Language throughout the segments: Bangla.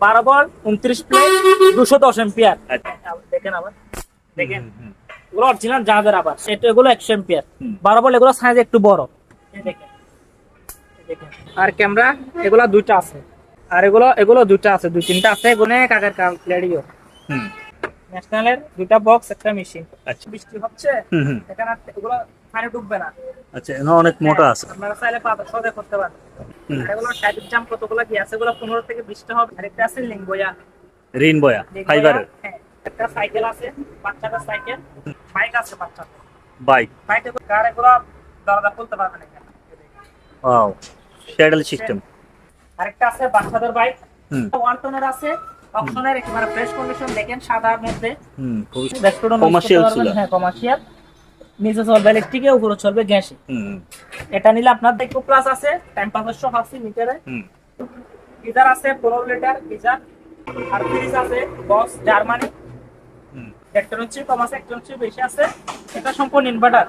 বারো বল উনত্রিশ প্লেট দুশো দশ এম্পিয়ার। দেখেন আবার। দেখেন। এগুলো অরিজিনাল জাহাজের আবার। এটা এগুলো একশো এম্পিয়ার হুম। বারো বল এগুলো সাইজ একটু বড়। দেখেন। আর ক্যামেরা এগুলো দুইটা আছে। আর এগুলো এগুলো দুইটা আছে। দুই তিনটা আছে এগুলো কাকের রেডিও ন্যাশনালের দুইটা বক্স একটা মেশিন আচ্ছা। বৃষ্টি হচ্ছে। এখানে এগুলো পানি ডুববে না। আচ্ছা এখানে অনেক মোটা আছে। আপনারা চাইলে পাতা সদে করতে পারেন এগুলো ট্রাফিক জ্যাম কতগুলো কি আছে? এগুলো পনেরো থেকে বিশটা হবে। আরেকটা আছে লিঙ্গয়া ঋণ বয়া ফাইবারের? হ্যাঁ। একটা সাইকেল আছে বাচ্চাটা সাইকেল। বাইক আছে বাচ্চাটা বাইক? বাইক কার এগুলো দরজা খুলতে পারবেন এখানে। Wow pedal system. আরেকটা আছে বাচ্চাদের বাইক। ওয়ান টনের আছে অপশনের একেবারে ফ্রেশ কন্ডিশন দেখেন সাদার মধ্যে। হুম ছিল। হ্যাঁ কমার্শিয়াল নিচে চলবে ইলেকট্রিকে উপরে চলবে গ্যাসে এটা নিলে আপনার দেখো প্লাস আছে টাইম পাঁচশো হাসি মিটারে। গিজার আছে পনেরো লিটার গিজার। আর ফ্রিজ আছে বস জার্মানি। একজন হচ্ছে কম আছে একজন হচ্ছে বেশি আছে। এটা সম্পূর্ণ ইনভার্টার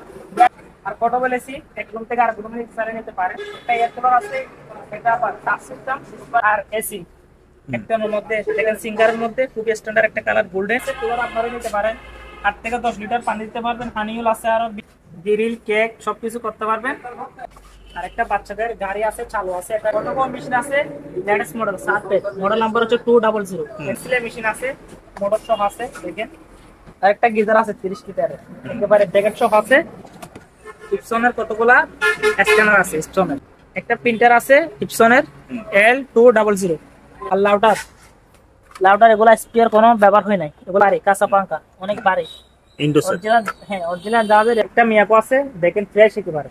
আর পোর্টেবল এসি এক রুম থেকে আর রুমে চালিয়ে নিতে পারে। একটা এয়ার কুলার আছে এটা আবার টাচ সিস্টেম আর এসি একটার মধ্যে দেখেন সিঙ্গারের মধ্যে খুবই স্ট্যান্ডার্ড একটা কালার গোল্ডেন কুলার আপনারা নিতে পারেন। আট থেকে দশ লিটার পানি দিতে পারবেন। হানিউল আছে আরও গ্রিল কেক সবকিছু করতে পারবেন। আর একটা বাচ্চাদের গাড়ি আছে চালু আছে। একটা ফটোকপি মেশিন আছে? লেটেস্ট মডেল সাত মডেল নাম্বার হচ্ছে টু ডাবল জিরো পেন্সিলের মেশিন আছে মোটর সহ আছে দেখেন। আর একটা গিজার আছে তিরিশ লিটারের। একেবারে প্যাকেট সহ আছে। ইপসনের কতগুলা? স্ক্যানার আছে ইপসনের একটা প্রিন্টার আছে ইপসনের এল টু ডাবল জিরো আর লাউটার লাউটার এগুলা স্পিয়ার কোনো ব্যবহার হয় নাই। এগুলো আরে কাঁচা পাঙ্কা অনেক বাড়ে। অরিজিনাল হ্যাঁ অরিজিনাল জাহাজের একটা মিয়াকো আছে দেখেন ফ্রেশ একেবারে।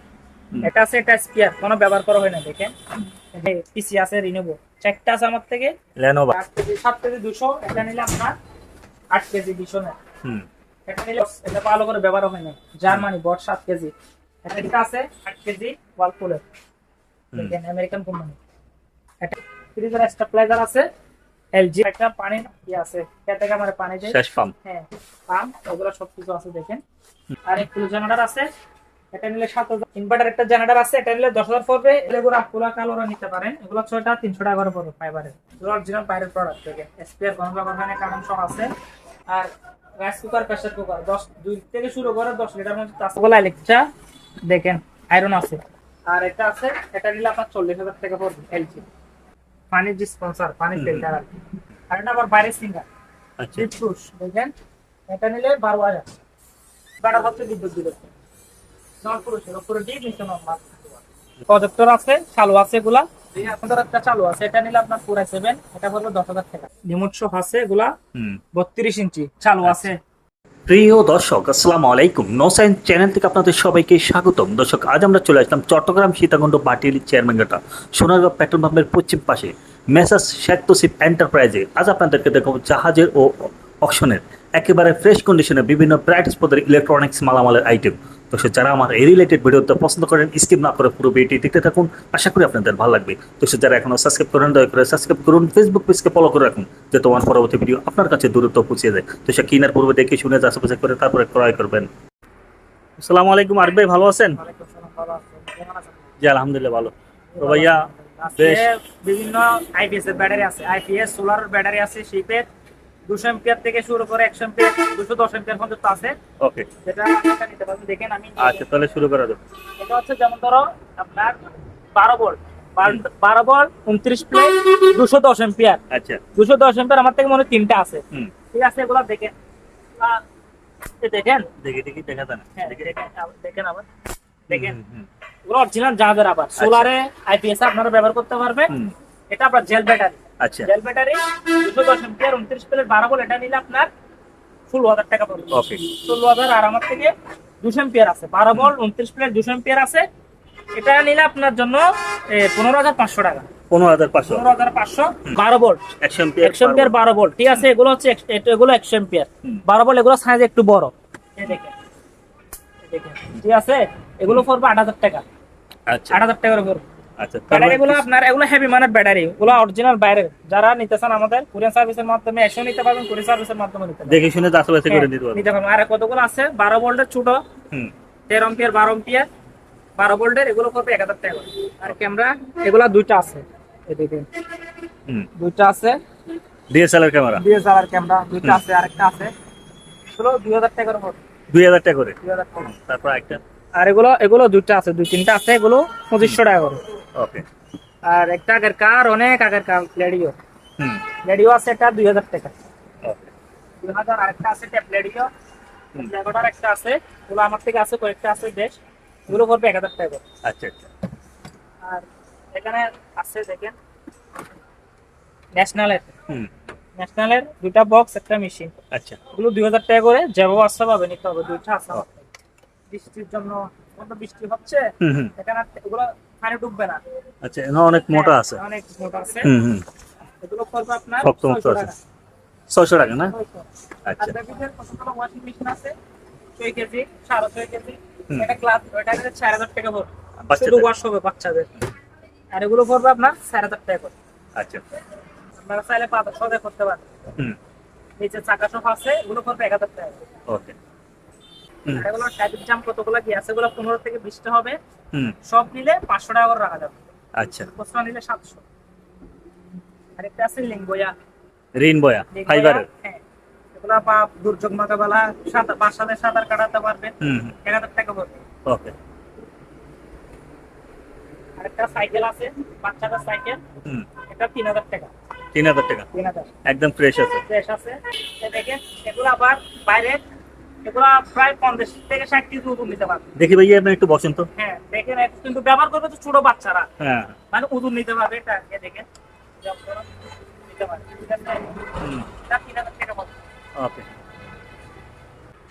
এটা আছে এটা স্পিয়ার কোনো ব্যবহার করা হয় না দেখেন। পিসি আছে রিনেবো চারটা আছে আমার থেকে। লেনোভা আট কেজি সাত কেজি দুশো এটা নিলে আপনার আট কেজি দুশো নেয়। এটা নিলে এটা ভালো করে ব্যবহার হয় না জার্মানি বট সাত কেজি। এটা আছে আট কেজি ওয়ালপুলের। দেখেন আমেরিকান কোম্পানি এটা ফ্রিজের স্টেবিলাইজার আছে। এলজি একটা পানি ইয়ে আছে কে থেকে আমার পানি দেয় শেষ পাম্প। হ্যাঁ পাম্প ওগুলো সবকিছু আছে দেখেন। আর এক কিলো জেনারেটর আছে এটা নিলে সাত হাজার। ইনভার্টার একটা জেনারেটর আছে এটা নিলে দশ হাজার পড়বে। এগুলো কুলা কালোরা নিতে পারেন। এগুলো ছয়টা তিনশো টাকা করে পড়বে ফাইবারের অরিজিনাল বাইরের প্রোডাক্ট থেকে। এসপিআর কোনো ব্যবহার হয় না কারণ সহ আছে। আর রাইস কুকার প্রেসার কুকার দশ দুই থেকে শুরু করে দশ লিটার মধ্যে আছে ওগুলো ইলেকট্রা দেখেন আয়রন আছে। আর এটা আছে এটা নিলে আপনার চল্লিশ হাজার টাকা পড়বে এলজি। পানির যে স্পন্সর পানির ফিল্টার আর কি। আর এটা আবার বাইরের সিঙ্গার আচ্ছা। বিদ্যুৎ দেখেন এটা নিলে বারো হাজার। বারো হচ্ছে বিদ্যুৎ নর্মাল প্রজেক্টর আছে চালু আছে এগুলা। একটা চালু আছে এটা নিলে আপনার পুরো সেভেন এটা পড়বে দশ হাজার টাকা। রিমোট সহ আছে এগুলা হুম। বত্রিশ ইঞ্চি চালু আছে। প্রিয় দর্শক, আসসালামু আলাইকুম। নো সায়েন্স চ্যানেল থেকে আপনাদের সবাইকে স্বাগতম। দর্শক, আজ আমরা চলে আসলাম চট্টগ্রাম সীতাকুণ্ড বাটিয়ালি চেয়ারম্যানঘাটা সোনারগাঁও পেট্রোল পাম্পের পশ্চিম পাশে মেসাস শেখ এন্টারপ্রাইজে আজ আপনাদেরকে দেখাবো জাহাজের ও অকশনের একেবারে ফ্রেশ কন্ডিশনে বিভিন্ন ব্রাইট স্পদের ইলেকট্রনিক্স মালামালের আইটেম দর্শক যারা আমার এই রিলেটেড ভিডিওতে পছন্দ করেন স্কিপ না করে পুরো ভিডিওটি দেখতে থাকুন। আশা করি আপনাদের ভালো লাগবে। দর্শক যারা এখনও সাবস্ক্রাইব করেন, দয়া করে সাবস্ক্রাইব করুন ফেসবুক পেজকে ফলো করে রাখুন, যাতে তোমার পরবর্তী ভিডিও আপনার কাছে দ্রুত পৌঁছে যায়। তো সে কিনার পূর্বে দেখে শুনে যাচাই করে তারপরে ক্রয় করবেন। আসসালামু আলাইকুম ভাই ভালো আছেন? জি, আলহামদুলিল্লাহ ভালো। তো ভাইয়া বেশ বিভিন্ন আইপিএস ব্যাটারি আছে। আইপিএস সোলার ব্যাটারি আছে শিপের দুশো এম্পিয়ার থেকে শুরু করে একশো এম্পিয়ার দুশো দশ এম্পিয়ার পর্যন্ত আছে। ওকে আপনারা নিতে পারবেন। দেখেন আমি আচ্ছা তাহলে শুরু করা যাবে এটা হচ্ছে যেমন ধরো আপনার বারো ভোল্ট বারো ভোল্ট উনত্রিশ প্লেট দুশো দশ এম্পিয়ার আচ্ছা। দুশো দশ এম্পিয়ার আমার থেকে মনে হয় তিনটা আছে। ঠিক আছে এগুলো দেখেন। দেখেন? দেখি দেখি দেখা যায় হ্যাঁ দেখেন আবার- দেখেন এগুলো অরিজিনাল জাহাজের আবার। সোলারে আইপিএস আপনারা ব্যবহার করতে পারবেন। এটা আপনার জেল ব্যাটারি আচ্ছা। জেল ব্যাটারি দুশো দশ এম্পিয়ার উনত্রিশ প্লেট বারো বল এটা নিলে আপনার ফুল হাজার টাকা পড়বে। ওকে ষোলো হাজার আর আমার থেকে দুশো এম্পিয়ার আছে। বারো ভোল্ট উনত্রিশ প্লেট দুশো এম্পিয়ার আছে। এটা নিলে আপনার জন্য পনেরো হাজার পাঁচশো টাকা। পনেরো হাজার পাঁচশো। পনেরো হাজার পাঁচশো বারো একশো এম্পিয়ার একশো এম্পিয়ার বারো ঠিক আছে এগুলো হচ্ছে এগুলো একশো এম্পিয়ার বারো এগুলো সাইজ একটু বড়। দেখেন। ঠিক আছে এগুলো পড়বে আট হাজার টাকা। আচ্ছা। আট হাজার টাকা করে পড়বে আচ্ছা ব্যাটারি গুলো আপনার এগুলো হেভি মানের ব্যাটারি গুলো অরিজিনাল বাইরের যারা নিতে চান আমাদের কুরিয়ার সার্ভিসের মাধ্যমে এসেও নিতে পারবেন কুরিয়ার সার্ভিসের মাধ্যমে নিতে পারবেন দেখে শুনে যাচাই বাছাই করে হ্যাঁ, নিতে পারব নিতে পারবেন। আর কতগুলো আছে? ভোল্টের ছোট হুম। ভোল্টের এগুলো করবে এক হাজার টাকা। আর ক্যামেরা এগুলা দুইটা আছে। এই দেখেন। হুম। দুইটা আছে। ডিএসএলআর ক্যামেরা ডিএসএলআর ক্যামেরা দুইটা আছে আরেকটা আছে। টাকার মতো টাকা করে টাকা তারপর একটা আর এগুলো এগুলো দুইটা আছে দুই তিনটা আছে এগুলো পঁচিশশো টাকা করে। ওকে আর একটা আগের কার অনেক আগের কার লেডিও হুম। লেডিও আছে এটা দুই হাজার টাকা। দুই হাজার আরেকটা আছে ট্যাপ লেডিও। লেগোটার একটা আছে ওগুলো আমার থেকে আছে কয়েকটা আছে বেশ এগুলো করবে এক হাজার টাকা। আচ্ছা আচ্ছা। আর এখানে আছে দেখেন ন্যাশনালের হুম। ন্যাশনালের দুইটা বক্স একটা মেশিন আচ্ছা। এগুলো দুই হাজার টাকা করে যাব আসতে পাবে নিতে হবে। দুইটা আমার বৃষ্টির জন্য বৃষ্টি হচ্ছে এখানে এগুলো পানি ডুববে না। আচ্ছা এখানে অনেক মোটা আছে। অনেক মোটা আছে। হুম হুম। এগুলো করবে আপনার শক্ত 600 আছে। টাকা। ছয়শো টাকা না? 600 আচ্ছা। বেবিদের কতগুলো ওয়াশিং মেশিন আছে ছয় কেজি সাড়ে ছয় কেজি হুম। এটা ক্লাস গেলে চার হাজার টাকা পড়বে? শুধু ওয়াশ হবে বাচ্চাদের। আর এগুলো পড়বে আপনার চার হাজার টাকা করে। আচ্ছা। আপনারা চাইলে পাতা সদে করতে পারেন। হুম। নিচে চাকা সব আছে এগুলো এক হাজার টাকা। করে। ওকে। এগুলো ট্রাফিক জ্যাম কতগুলো কি আছে? এগুলো পনেরো থেকে বিশটা হবে। সব নিলে পাঁচশো টাকা করে রাখা যাবে। আচ্ছা। খুচরা নিলে সাতশো। আরেকটা আছে লিঙ্গয়া। ঋণ বয়া ফাইবারের। হ্যাঁ। এগুলা বা দুর্যোগ মোকাবেলা সাঁতার বাসাতে সাঁতার কাটাতে পারবে। এক হাজার টাকা পড়বে ওকে। আরেকটা সাইকেল আছে বাচ্চাদের সাইকেল। হুম। এটা তিন হাজার টাকা। তিন হাজার টাকা। একদম ফ্রেশ আছে। ফ্রেশ আছে। দেখেন এগুলো আবার বাইরে এগুলো প্রায় পঞ্চাশ থেকে ষাট কেজি ওজন নিতে পারবে। দেখি ভাইয়া আপনি একটু বসেন তো। হ্যাঁ দেখেন কিন্তু ব্যবহার করবে তো ছোট বাচ্চারা। হ্যাঁ। মানে ওজন নিতে পারবে এটা দেখেন। নিতে পারবে ঠিক আছে? তিন হাজার টাকা ওকে।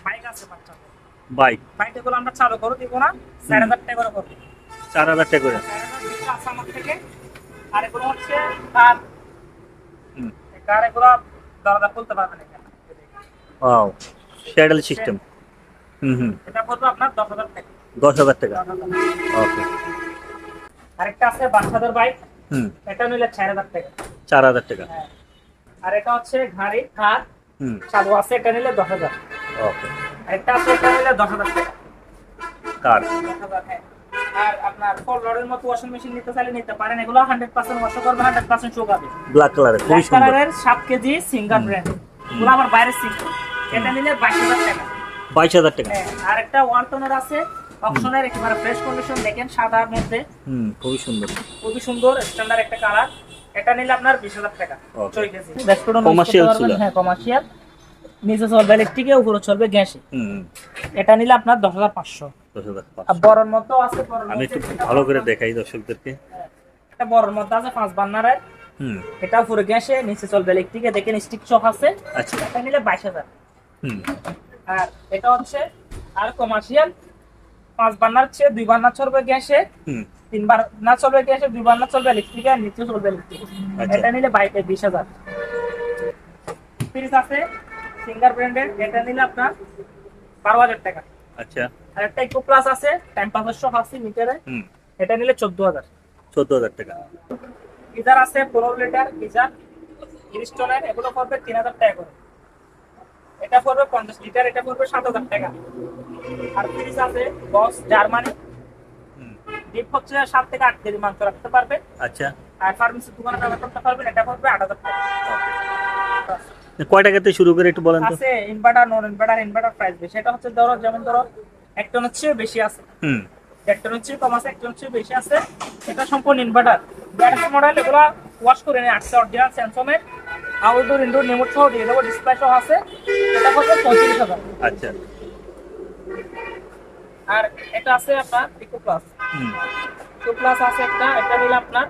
বাইক আছে বাচ্চাদের। বাইক। বাইক এগুলো আমরা চালু করে দিব না চার হাজার টাকা করে পড়বে চার হাজার টাকা করে। থেকে। আর এগুলো হচ্ছে কার? কার এগুলো দরজা খুলতে পারবেন এখানে। প্যাডেল সিস্টেম হুম হুম। এটা পড়বে আপনার দশ হাজার টাকা। দশ হাজার টাকা। ওকে আরেকটা আছে বাচ্চাদের বাইক হুম। এটা নিলে চার হাজার টাকা। চার হাজার টাকা। হ্যাঁ। আর এটা হচ্ছে ঘাড়ি হাত হুম। চালু আছে এটা নিলে দশ হাজার। ওকে আরেকটা আছে এটা নিলে দশ হাজার টাকা। কার দশ হাজার হ্যাঁ। আর আপনার ফোর লোডের মতো ওয়াশিং মেশিন নিতে চাইলে নিতে পারেন। এগুলো হান্ড্রেড পার্সেন্ট ওয়াশ করবে হান্ড্রেড পার্সেন্ট চোকাবে ব্ল্যাক কালারের ব্ল্যাক কালারের সাত কেজি সিঙ্গার ব্র্যান্ড এগুলো আবার বাইরের সিঙ্গার। এটা নিলে বাইশ হাজার টাকা। বাইশ হাজার টাকা। হ্যাঁ আর একটা ওয়ান টনের আছে অপশনের একেবারে ফ্রেশ কন্ডিশন দেখেন সাদার মধ্যে। হুম খুবই সুন্দর। খুবই সুন্দর স্ট্যান্ডার্ড একটা কালার এটা নিলে আপনার বিশ হাজার টাকা কেজি। রেস্টুরেন্ট Commercial ছিল। হ্যাঁ কমার্শিয়াল নিচে চলবে ইলেকট্রিকে উপরে চলবে গ্যাসে। এটা নিলে আপনার দশ হাজার পাঁচশো। দশ হাজার আর পাঁচশো। বড়র মতো আছে বড়র আমি একটু ভালো করে দেখাই দর্শকদেরকে। এটা বড়র মধ্যে আছে পাঁচ বান্নারের হুম। এটা উপরে গ্যাসে নিচে চলবে ইলেকট্রিকে দেখেন স্টিক চক আছে। আচ্ছা। এটা নিলে বাইশ হাজার। আর এটা হচ্ছে আর কমার্শিয়াল পাঁচ বান্নার চেয়ে দুই বান্নার চলবে গ্যাসে তিন বার না চলবে গ্যাসে দুই বার না চলবে ইলেকট্রিকে আর নিচে চলবে ইলেকট্রিক আচ্ছা। এটা নিলে বাইকে বিশ হাজার। ফ্রিজ আছে সিঙ্গার ব্র্যান্ডের এটা নিলে আপনার বারো হাজার টাকা। আচ্ছা। আর একটা ইকো প্লাস আছে টাইম সব আছে মিটারে এটা নিলে চোদ্দ হাজার। চোদ্দ হাজার টাকা। গিজার আছে পনেরো লিটার গিজার ইনস্টলের এগুলো পড়বে তিন হাজার টাকা করে। এটা পড়বে পঞ্চাশ লিটার এটা পড়বে সাত হাজার টাকা। আর ফ্রিজ আছে বস জার্মানি ডিপ হচ্ছে সাত থেকে আট কেজি মাংস রাখতে পারবে। আচ্ছা। আর ফার্মেসির দোকানে ব্যবহার করতে পারবেন এটা পড়বে আট হাজার টাকা। কয় টাকাতে শুরু করে একটু বলেন তো? আছে inverter non inverter inverter price বেশি। এটা হচ্ছে ধরো যেমন ধরো এক টনের চেয়ে বেশি আছে। হুম। এক টনের চেয়ে কম আছে এক টনের চেয়ে বেশি আছে। এটা সম্পূর্ণ ইনভার্টার ব্যাটারি মডেল এগুলো ওয়াশ করে নেয় আসছে অরিজিনাল স্যামসংয়ের আউটডোর ইনডোর রিমোট সহ দিয়ে দেবো ডিসপ্লে সহ আছে। এটা পড়বে পঁয়ত্রিশ হাজার। আচ্ছা। আর এটা আছে আপনার ইকো প্লাস ইকো প্লাস আছে একটা এটা নিলে আপনার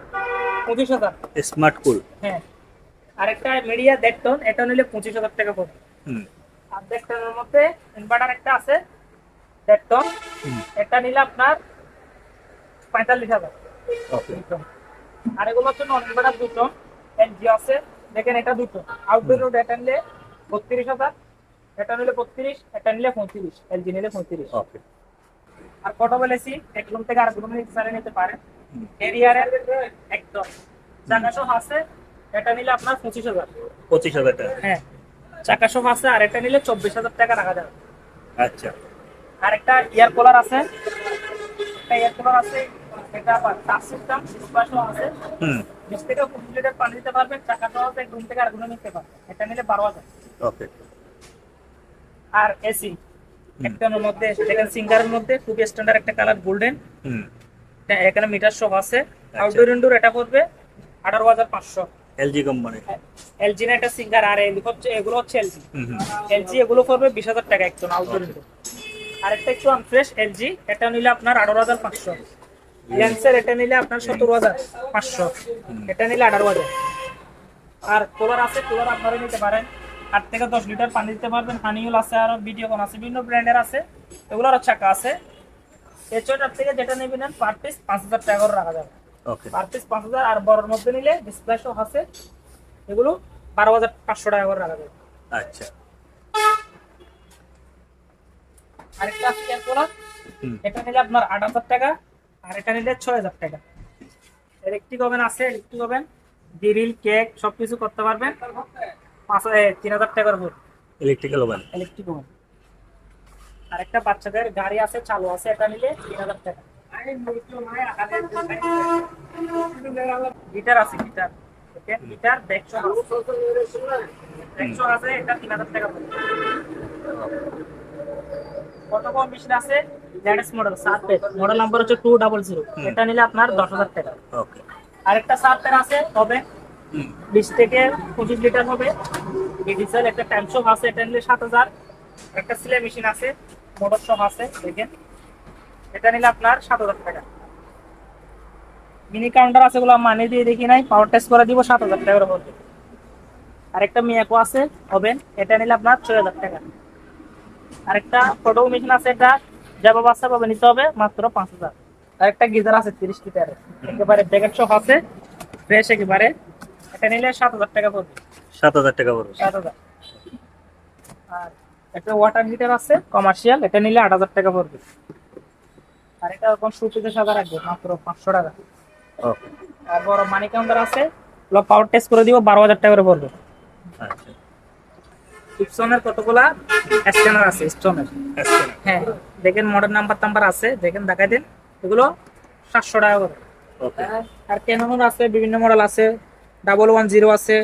পঁচিশ হাজার। স্মার্ট কুল হ্যাঁ। আর একটা মিডিয়া দেড় টন এটা নিলে পঁচিশ হাজার টাকা পড়বে। আর দেড় টনের মধ্যে ইনভার্টার একটা আছে দেড় টন এটা নিলে আপনার পঁয়তাল্লিশ হাজার। আর এগুলো হচ্ছে নন ইনভার্টার দুটো এলজি আছে। দেখেন এটা দুটো। আউটডোর রোড এটা নিলে বত্রিশ হাজার এটা নিলে বত্রিশ এটা নিলে পঁয়ত্রিশ এলজি নিলে পঁয়ত্রিশ। আর পোর্টেবল বলেছি এক রুম থেকে আর রুম চালিয়ে নিতে পারেন। এরিয়ার একদম। চাকা সহ আছে এটা নিলে আপনার পঁচিশ হাজার। পঁচিশ হাজার টাকা। হ্যাঁ। চাকা সহ আছে আর এটা নিলে চব্বিশ হাজার টাকা রাখা যাবে। আচ্ছা। আর একটা ইয়ার কুলার আছে। একটা ইয়ার কুলার আছে আবার আছে। হুম। বিশ থেকে পঁচিশ লিটার পানি দিতে পারবেন টাকাটাও আছে রুম থেকে আর রুমে নিতে পারবেন। এটা নিলে বারো হাজার। ওকে। আর এসি একটার মধ্যে দেখেন সিঙ্গারের মধ্যে খুবই স্ট্যান্ডার্ড একটা কালার গোল্ডেন হুম। এখানে মিটার আছে। আউটডোর ইনডোর এটা পড়বে আঠারো হাজার পাঁচশো। এলজি কোম্পানি এলজি না একটা সিঙ্গার আর এগুলো হচ্ছে এগুলো হচ্ছে এলজি এলজি এগুলো পড়বে বিশ হাজার টাকা একজন আউটডোর ইনডোর আরেকটা একটু আনফ্রেশ এলজি এটা নিলে আপনার আঠারো হাজার পাঁচশো। লেন্সের এটা নিলে আপনার সতেরো হাজার পাঁচশো। এটা নিলে আঠারো হাজার। আর কুলার আছে কুলার আপনারা নিতে পারেন। আট থেকে দশ লিটার পানি দিতে পারবেন। হানিউল আছে আর ভিডিওকন আছে বিভিন্ন ব্র্যান্ডের আছে। এগুলোর চাকা আছে। এছাড়া থেকে যেটা নেবেন পার পিস পাঁচ হাজার টাকা করে রাখা যাবে। পার পিস পাঁচ হাজার আর বড়র মধ্যে নিলে ডিসপ্লে সহ আছে। এগুলো বারো হাজার পাঁচশো টাকা করে রাখা যাবে। আচ্ছা। আরেকটা আছে এটা নিলে আপনার আট হাজার টাকা। আর এটা নিলে ছয় হাজার টাকা। ইলেকট্রিক ওভেন আছে ইলেকট্রিক ওভেন গ্রিল কেক সবকিছু করতে পারবেন। পাঁচ তিন হাজার টাকার উপর। ইলেকট্রিক্যাল ওভেন ইলেকট্রিক ওভেন আরেকটা বাচ্চাদের গাড়ি আছে চালু আছে এটা নিলে তিন হাজার টাকা। গিটার আছে গিটার। গিটার ব্যাকশন ব্যাকশন আছে এটা তিন হাজার টাকা। পড়বে কত কম মেশিন আছে? লেটেস্ট মডেল সার্ফের মডেল নাম্বার হচ্ছে টু ডাবল জিরো এটা নিলে আপনার দশ হাজার টাকা। ওকে আরেকটা সার্ফের আছে হবে বিশ থেকে পঁচিশ লিটার হবে। ডিজেল একটা টাইম আছে এটা নিলে সাত হাজার। একটা সিলাই মেশিন আছে মোটর শপ আছে দেখেন। এটা নিলে আপনার সাত হাজার টাকা। মিনি কাউন্টার আছে গুলো মানে দিয়ে দেখি নাই পাওয়ার টেস্ট করে দিব সাত হাজার টাকার আরেকটা মিয়াকো আছে ওভেন এটা নিলে আপনার ছয় হাজার টাকা। আরেকটা ফটো মেশিন আছে এটা যাব বাচ্চা পাবে নিতে হবে মাত্র পাঁচ হাজার। আরেকটা গিজার আছে তিরিশ লিটারের। একেবারে প্যাকেট শপ আছে ফ্রেশ একেবারে। এটা নিলে সাত হাজার টাকা পড়বে। সাত হাজার টাকা পড়বে। সাত হাজার। আর একটা ওয়াটার হিটার আছে কমার্শিয়াল এটা নিলে আট হাজার টাকা পড়বে। আর এটা এখন সুতিতে সাদা রাখবে মাত্র পাঁচশো টাকা। আর বড় মানি কাউন্টার আছে পাওয়ার টেস্ট করে দিব বারো হাজার টাকা করে পড়বে। আচ্ছা। ইপসনের কতগুলা স্ক্যানার আছে? স্টোনের হ্যাঁ দেখেন মডেল নাম্বার টাম্বার আছে দেখেন দেখাই দিন। এগুলো সাতশো টাকা করে। আর ক্যাননের আছে বিভিন্ন মডেল আছে ডাবল ওয়ান জিরো আছে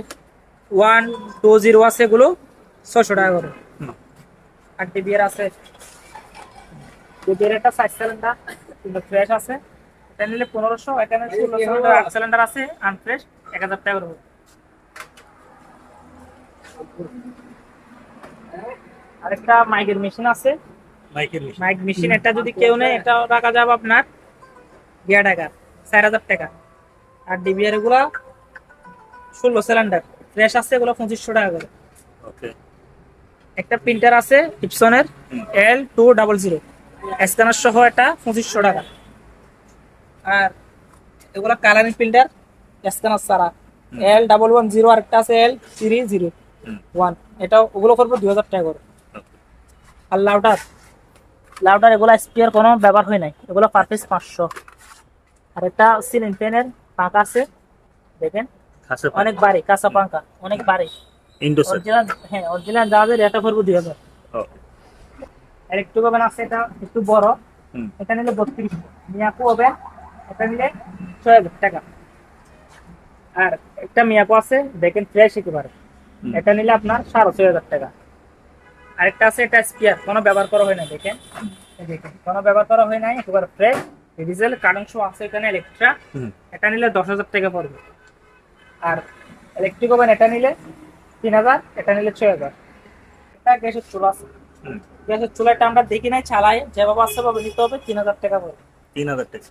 ওয়ান টু জিরো আছে এগুলো ছশো টাকা করে। আর ডিবিআর আছে ডিবিআর একটা সাইজ সিলিন্ডার কিন্তু ফ্রেশ আছে। এটা নিলে পনেরোশো এখানে ষোলো সিলিন্ডার আট সিলিন্ডার আছে আনফ্রেশ এক হাজার টাকা করে। আরেকটা মাইকের মেশিন আছে। মাইকেল মেশিন মাইক মেশিন এটা যদি কেউ নেয় এটা রাখা যাবে আপনার দেড় টাকা চার হাজার টাকা। আর ডিবিআর এগুলো ষোলো সিলিন্ডার ফ্রেশ আছে এগুলো পঁচিশশো টাকা করে। ওকে একটা প্রিন্টার আছে ইপসনের L two double zero scanner সহ এটা পঁচিশশো টাকা। আর এগুলো কালারিং প্রিন্টার স্ক্যানার ছাড়া। এল ডাবল ওয়ান জিরো আর একটা আছে এল থ্রি জিরো ওয়ান এটা ওগুলো করব দুই হাজার টাকা করে। আর লাউডার। লাউডার এগুলো স্পিয়ার কোনো ব্যবহার হয় নাই। এগুলো পার পিস পাঁচশো। আর একটা সিলিং ফ্যানের পাঙ্কা আছে। দেখেন? অনেক বাড়ি কাঁচা পাঙ্কা অনেক বাড়ি। অরিজিনাল হ্যাঁ অরিজিনাল এটা দুই হাজার। আর একটু ওভেন আছে এটা একটু বড়। এটা নিলে বত্রিশ। মিয়াকো ওভেন এটা নিলে ছয় হাজার টাকা। আর একটা মিয়াকো আছে দেখেন ফ্রেশ একেবারে। এটা নিলে আপনার সাড়ে ছয় হাজার টাকা। আরেকটা আছে এটা স্পিয়ার কোনো ব্যবহার করা হয় না দেখেন। দেখেন কোনো ব্যবহার করা হয় নাই একেবারে ফ্রেশ ডিজেল কারেন্ট শো আছে এখানে ইলেকট্রা এটা নিলে দশ হাজার টাকা পড়বে। আর ইলেকট্রিক ওভেন এটা নিলে তিন হাজার এটা নিলে ছয় হাজার। এটা গ্যাসের চুলা আছে। গ্যাসের চুলাটা আমরা দেখি নাই চালাই। যেভাবে আসতে পারবে নিতে হবে। তিন হাজার টাকা পড়বে। তিন হাজার টাকা।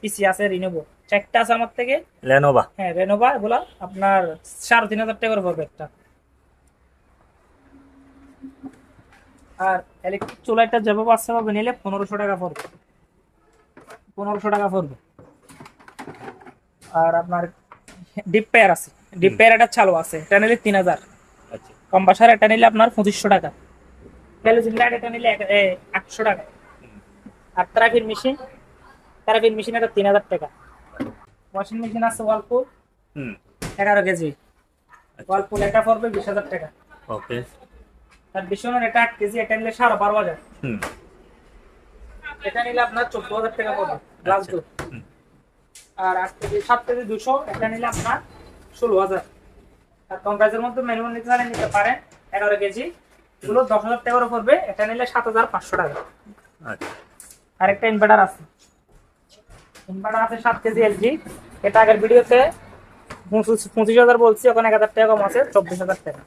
পিসি আছে রিনোভো চারটা আছে আমার থেকে। লেনোভা হ্যাঁ রেনোভা এগুলা আপনার সাড়ে তিন হাজার টাকা করে পড়বে একটা। আর ইলেকট্রিক চুলাটা যেভাবে আসতে পারবে নিলে পনেরোশো টাকা পড়বে। পনেরোশো টাকা পড়বে। আর আপনার ডিপ পেয়ার আছে। ডিপ পেয়ার এটা চালু আছে এটা নিলে তিন হাজার। আচ্ছা। কম্পাসার এটা নিলে আপনার পঁচিশশো টাকা। ক্যালোজিন লাইট এটা নিলে আটশো টাকা। আর ট্রাফিক মেশিন ট্রাফিক মেশিন এটা তিন হাজার টাকা। ওয়াশিং মেশিন আছে ওয়ালপুল হুম। এগারো কেজি। আচ্ছা। ওয়ালপুল এটা পড়বে বিশ হাজার টাকা। ওকে আর বিশ্বনের এটা আট কেজি এটা নিলে সাড়ে বারো হাজার। এটা নিলে আপনার চোদ্দ হাজার টাকা পড়বে গ্লাস আচ্ছা। ডোর আর আট কেজি সাত কেজি দুশো এটা নিলে আপনার ষোলো হাজার। আর কম প্রাইসের মধ্যে ম্যানুয়াল নিতে চাইলে নিতে পারেন এগারো কেজি। এগুলো দশ হাজার টাকার পড়বে এটা নিলে সাত হাজার পাঁচশো টাকা। আচ্ছা। আরেকটা ইনভার্টার আছে। ইনভার্টার আছে সাত কেজি এলজি এটা আগের ভিডিওতে পঁচিশ পঁচিশ হাজার বলছি ওখানে এক হাজার টাকা কম আছে চব্বিশ হাজার টাকা।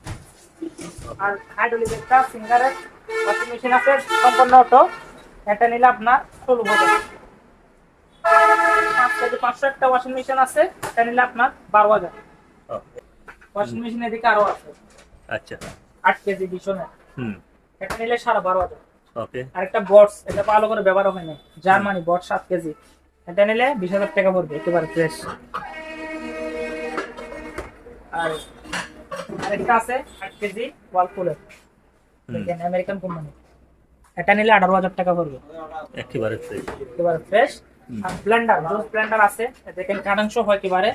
আর হাইড্রোলিক একটা সিঙ্গারের ওয়াশিং মেশিন আছে সম্পূর্ণ অটো এটা নিলে আপনার ষোলো হাজার পাঁচশো একটা ওয়াশিং মেশিন আছে এটা নিলে আপনার বারো হাজার। ওয়াশিং মেশিন এদিকে আরও আছে। আচ্ছা। আট কেজি ভীষণের হুম। এটা নিলে সাড়ে বারো হাজার। ওকে। আরেকটা বটস এটা ভালো করে ব্যবহার হয় না জার্মানি বট সাত কেজি। এটা নিলে বিশ হাজার টাকা পড়বে একেবারে ফ্রেশ আর আরেকটা আছে আট কেজি ওয়ালপুলের দেখেন আমেরিকান কোম্পানি এটা নিলে আঠারো হাজার টাকা পড়বে। একেবারে ফ্রেশ একেবারে ফ্রেশ। আর ব্লেন্ডার জুস ব্লেন্ডার আছে। দেখেন কাটাংশ হয় একেবারে।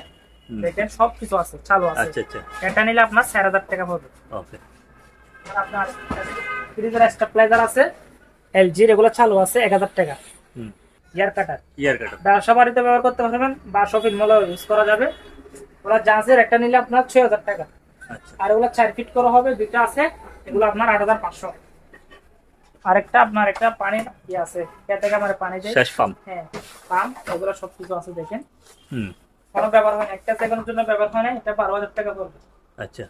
দেখেন সব কিছু আছে চালু আছে। আচ্ছা আচ্ছা। এটা নিলে আপনার চার হাজার টাকা পড়বে। ওকে। আর আপনার ফ্রিজের স্টেবিলাইজার আছে এলজির এগুলো চালু আছে এক হাজার টাকা। হুম। ইয়ার কাটার ইয়ার কাটা ব্যবসা বাড়িতে ব্যবহার করতে পারবেন বা শপিং মলে ইউজ করা যাবে। ওরা জাহাজের একটা নিলে আপনার ছয় হাজার টাকা। আর এগুলো চার ফিট করা হবে দুইটা আছে এগুলো আপনার আট হাজার পাঁচশো। আরেকটা আপনার একটা পানি ইয়ে আছে কে থেকে আমার পানি দেয়। শেষ ফার্ম হ্যাঁ পাম্প এগুলো সব কিছু আছে দেখেন। হুম। কোনো ব্যবহার হয় একটা সেকেন্ডের জন্য ব্যবহার হয় না এটা বারো হাজার টাকা পড়বে। আচ্ছা।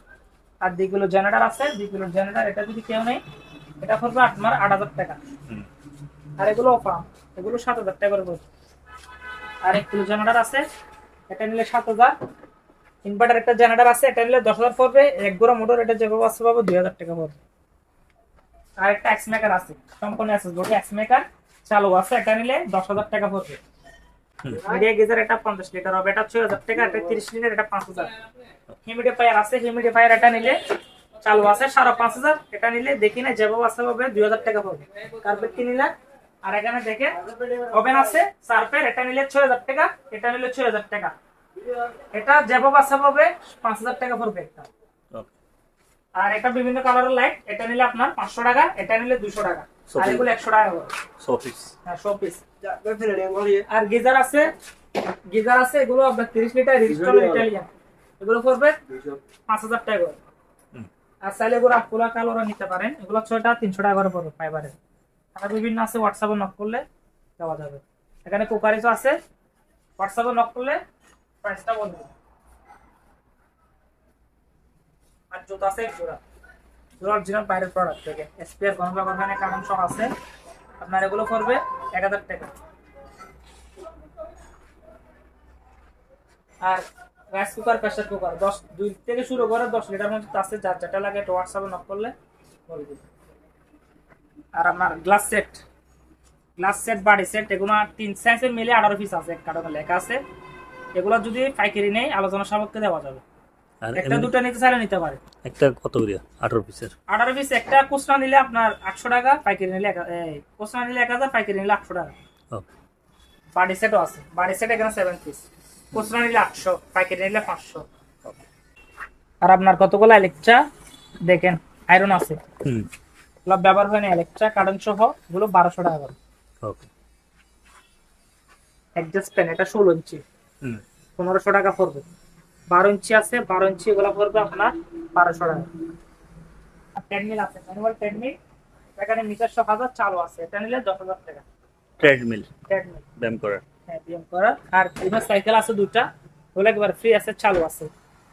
আর যেগুলো জেনারেটর আছে যেগুলো জেনারেটর এটা যদি কেউ নেই এটা পড়বে আপনার আট হাজার টাকা। হুম। আর এগুলো পাম্প এগুলো সাত হাজার টাকা করে পড়বে। আর এক কিলো জেনারেটর আছে এটা নিলে সাত হাজার। ইনভার্টার একটা জেনারেটর আছে এটা নিলে দশ হাজার পড়বে এক গোড়া মোটর এটা যেভাবে আসতে পাবো দুই হাজার টাকা পড়বে। আর একটা এক্স মেকার আছে সম্পূর্ণ আছে গোটি এক্স মেকার চালু আছে এটা নিলে দশ হাজার টাকা পড়বে। মিডিয়া গিজার এটা পঞ্চাশ লিটার হবে এটা ছয় হাজার টাকা এটা তিরিশ লিটার এটা পাঁচ হাজার। হিউমিডিফায়ার আছে হিউমিডিফায়ার এটা নিলে চালু আছে সাড়ে পাঁচ হাজার। এটা নিলে দেখি না যেভাবে আসতে হবে দুই হাজার টাকা পড়বে। কার্পেট কিনিলে আর এখানে দেখে ওভেন আছে সার্ফের এটা নিলে ছয় হাজার টাকা এটা নিলে ছয় হাজার টাকা। এটা যেভাবে আসতে হবে পাঁচ হাজার টাকা পড়বে একটা। আর এটা বিভিন্ন কালারের লাইট এটা নিলে আপনার পাঁচশো টাকা এটা নিলে দুশো টাকা। So, আর এগুলো একশো টাকা করে শোপিস হ্যাঁ সব পিস আর গিজার আছে গিজার আছে এগুলো আপনার তিরিশ লিটার রিস্টল ইটালিয়ান এগুলো পড়বে পাঁচ হাজার টাকা করে। হুম। আর চাইলে এগুলো আপুলা কালারও নিতে পারেন। এগুলো ছয়টা তিনশো টাকা করে পড়বে ফাইবারের আর বিভিন্ন আছে হোয়াটসঅ্যাপে নক করলে দেওয়া যাবে। এখানে কুকারিজও আছে। হোয়াটসঅ্যাপে নক করলে প্রাইসটা বলবে আর জুতো আছে জোড়া। জোড়া অরিজিনাল বাইরের প্রোডাক্ট থেকে কোনো ব্যাপার কারণ সব আছে। আপনার এগুলো করবে এক হাজার টাকা। আর রাইস কুকার প্রেসার কুকার দশ, দুই থেকে শুরু করে দশ লিটার মধ্যে আছে। যার যেটা লাগে এটা হোয়াটসঅ্যাপে নক করলে বলে দিবে। আর আপনার গ্লাস সেট গ্লাস সেট বাড়ি সেট এগুলো তিন সাইজের মিলে আঠারো পিস আছে। এক কার্টনে লেখা আছে। এগুলো যদি পাইকারি নেই আলোচনা সাপেক্ষে দেওয়া যাবে। একটা দুটো নিতে চাইলে নিতে পারে। একটা কত করিয়া আঠারো পিসের। আঠারো পিস একটা খুচরা নিলে আপনার আটশো টাকা পাইকারি নিলে খুচরা নিলে এক হাজার পাইকারি নিলে আটশো টাকা। ওকে বাড়ি সেটও আছে। বাড়ি সেট এখানে সেভেন পিস খুচরা নিলে আটশো পাইকারি নিলে পাঁচশো। আর আপনার কতগুলো ইলেকট্রা দেখেন আয়রন আছে। হুম। এগুলো ব্যবহার হয় না ইলেকট্রা কারেন্ট সহ এগুলো বারোশো টাকা করে। ওকে। অ্যাডজাস্ট পেন এটা ষোলো ইঞ্চি। হুম পনেরোশো টাকা পড়বে। বারো ইঞ্চি আছে বারো ইঞ্চি এগুলো পড়বে আপনার বারোশো টাকা। ট্রেডমিল আছে ম্যানুয়াল ট্রেডমিল এখানে নিজস্ব হাজার চালু আছে এটা নিলে দশ হাজার টাকা। ট্রেডমিল ট্রেডমিল ব্যায়াম করার? হ্যাঁ ব্যায়াম করার। আর এখানে সাইকেল আছে দুটা ওগুলো একবার ফ্রি আছে চালু আছে।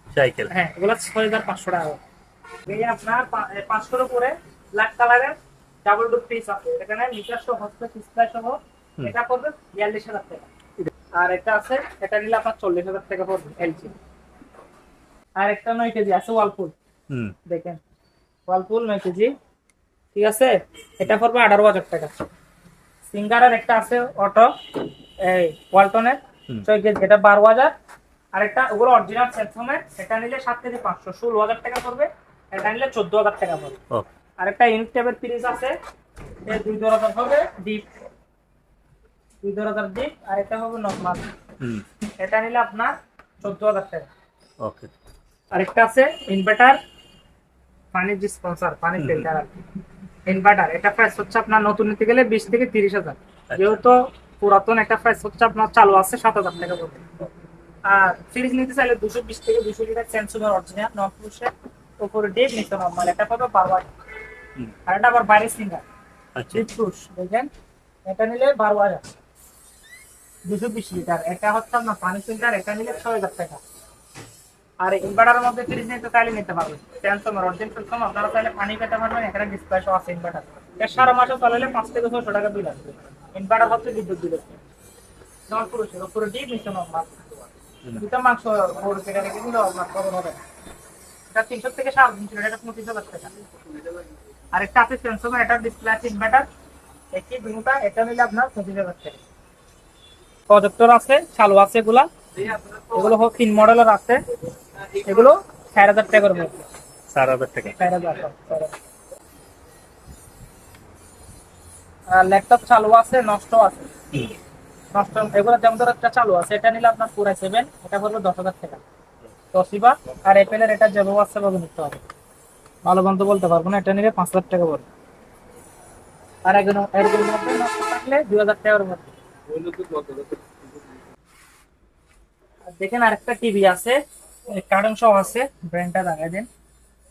সাইকেল হ্যাঁ এগুলো ছয় হাজার পাঁচশো টাকা। এই আপনার পাঁচশোর উপরে ব্ল্যাক কালারের ডাবল ডোর পিস আছে। এখানে নিজস্ব হস্ত ডিসপ্লে সহ। এটা পড়বে বিয়াল্লিশ হাজার টাকা। আর এটা আছে এটা নিলে আপনার চল্লিশ হাজার টাকা পড়বে এলজি আর একটা নয় কেজি আছে ওয়ালপুল দেখেন ওয়ালপুল নয় কেজি। ঠিক আছে? এটা পড়বে আঠারো হাজার টাকা। সিঙ্গারের একটা আছে অটো এই ওয়ালটনের। ছয় কেজি। এটা বারো হাজার। আর একটা ওগুলো অরিজিনাল স্যামসংয়ের এটা নিলে সাত কেজি পাঁচশো। ষোলো হাজার টাকা পড়বে। এটা নিলে চোদ্দ হাজার টাকা পড়বে। আর একটা ইউনিট ট্যাবের ফ্রিজ আছে দুই দর হাজার হবে ডিপ দুই দর হাজার আর এটা হবে নর্মাল এটা নিলে আপনার চোদ্দ হাজার টাকা। ওকে। আরেকটা আছে ইনভার্টার পানির যে স্পন্সর পানির। ফিল্টার ইনভার্টার এটা প্রাইস হচ্ছে আপনার নতুন নিতে গেলে বিশ থেকে তিরিশ হাজার। আচ্ছা। যেহেতু পুরাতন একটা প্রাইস হচ্ছে আপনার চালু আছে সাত হাজার টাকা পড়বে আর সিরিজ নিতে চাইলে দুশো বিশ থেকে দুশো লিটার স্যামসুং অরিজিনাল নন পুরুষের উপরে ডেট নিতে নর্মাল এটা পাবে বারো হাজার। আর এটা আবার বাইরে সিঙ্গার আচ্ছা। ডিপ পুরুষ দেখেন এটা নিলে বারো হাজার। দুশো বিশ লিটার। এটা হচ্ছে আপনার পানি ফিল্টার এটা নিলে ছয় হাজার টাকা। আর ইনভার্টারের মধ্যে ফ্রিজ নিতে চাইলে নিতে পারবেন। আপনারা চাইলে পানি পেতে পারবেন এখানে ডিসপ্লে সহ আছে ইনভার্টার এর সারা মাসে চালালে পাঁচ থেকে ছশো টাকা বিল আসবে। ইনভার্টার হচ্ছে বিদ্যুৎ বিল হচ্ছে যেমন পুরুষের উপরে ডিপ নিচে নর্মাল দুটা মাংস বড় থেকে রেখে আপনার খবর হবে। এটা তিনশো থেকে সাড়ে তিনশো এটা পঁচিশ হাজার টাকা। আর একটা আছে এটা ডিসপ্লে আছে ইনভার্টার একই দুটা এটা নিলে আপনার পঁচিশ হাজার টাকা। প্রজেক্টর আছে চালু আছে এগুলা। এগুলো হোক তিন মডেলের আছে। এগুলো চার হাজার টাকার মধ্যে। চার হাজার টাকা। চার হাজার আর ল্যাপটপ চালু আছে নষ্ট আছে। নষ্ট এগুলো যেমন ধরো একটা চালু আছে এটা নিলে আপনার পুরাই সেভেন এটা পড়বে দশ হাজার টাকা। তসিবা আর এপেলের এটা যেভাবে আছে ভাবে নিতে হবে। ভালো বন্ধ বলতে পারব না এটা নিলে পাঁচ হাজার টাকা পড়বে। আর একজন এরকম নষ্ট থাকলে দুই হাজার টাকার মধ্যে। দেখেন আরেকটা টিভি আছে কার্টন সহ আছে ব্র্যান্ডটা দেখাই দেন।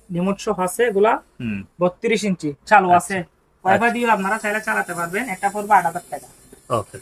রিমোট সহ আছে এগুলা বত্রিশ ইঞ্চি চালু আছে। ওয়াইফাই দিয়ে আপনারা চাইলে চালাতে পারবেন একটা পড়বে আট হাজার টাকা। ওকে